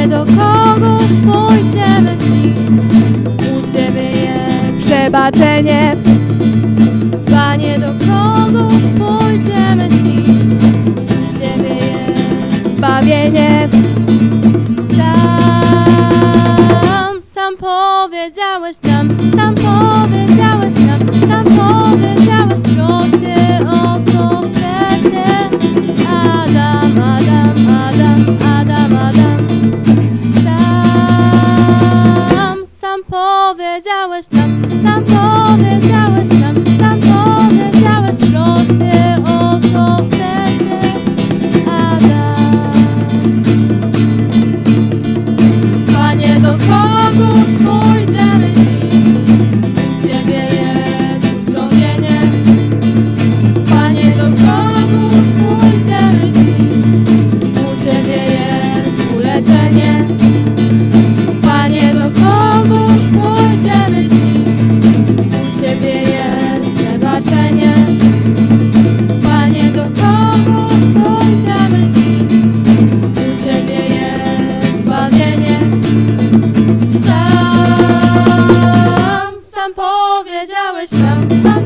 nie do kogoś pójdziemy dziś. U Ciebie jest przebaczenie. Panie, do kogoś pójdziemy dziś. U Ciebie jest zbawienie. Sam, sam powiedziałeś nam, sam powiedziałeś Adam. hoşlansa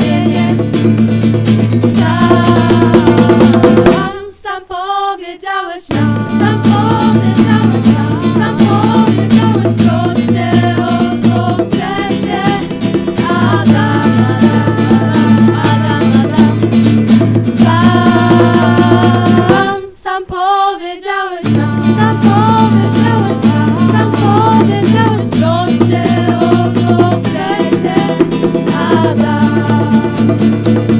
yeah Thank you.